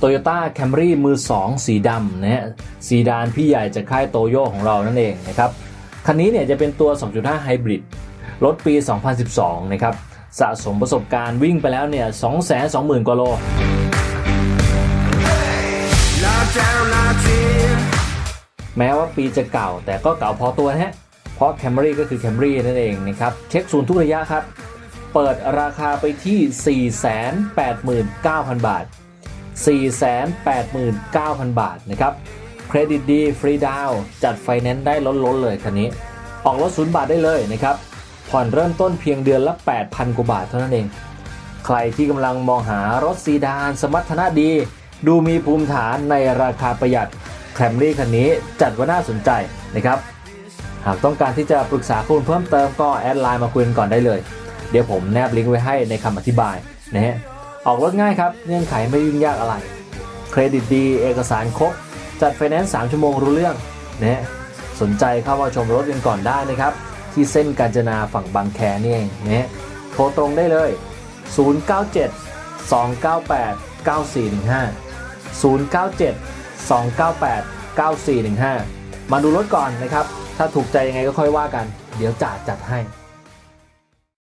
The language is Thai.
Toyota Camry มือ 2 สีดำนะฮะซีดานพี่ใหญ่จากค่ายโตโยของเรานั่นเองนะครับคันนี้เนี่ยจะเป็นตัว 2.5 Hybrid รถปี 2012 นะครับ สะสมประสบการณ์วิ่งไปแล้วเนี่ย 220,000 กว่าโล แม้ว่าปีจะเก่าแต่ก็เก่าพอตัวนะฮะ เพราะ Camry ก็คือ Camry นั่นเองนะครับ เช็คศูนย์ทุกระยะครับ เปิดราคาไปที่ 489,000 บาท 489,000 บาทนะครับ เครดิตดีฟรีดาวน์จัดไฟแนนซ์ได้ล้นๆเลยคันนี้ ออกรถศูนย์บาทได้เลยนะครับ ผ่อนเริ่มต้นเพียงเดือนละ 8,000 กว่าบาทเท่านั้นเอง ใครที่กำลังมองหารถซีดาน สมรรถนะดี ดูมีภูมิฐานในราคาประหยัดแคมรี่คันนี้จัดว่าน่าสนใจนะครับ หากต้องการที่จะปรึกษาข้อมูลเพิ่มเติมก็แอดไลน์มาคุยกันก่อนได้เลย เดี๋ยวผมแนบลิงก์ไว้ให้ในคำอธิบายนะฮะ ออกรถง่ายครับเงื่อนไขไม่ยุ่งยากอะไร เครดิตดีเอกสารครบ จัดไฟแนนซ์3ชั่วโมงรู้เรื่องนะสนใจเข้ามาชมรถกันก่อนได้นะครับ ที่เส้นกาญจนาฝั่งบางแคนี่เองนะฮะโทรตรงได้เลย 097 298 9415 097 298 9415 มาดูรถก่อนนะครับ ถ้าถูกใจยังไงก็ค่อยว่ากัน เดี๋ยวจ่าจัดให้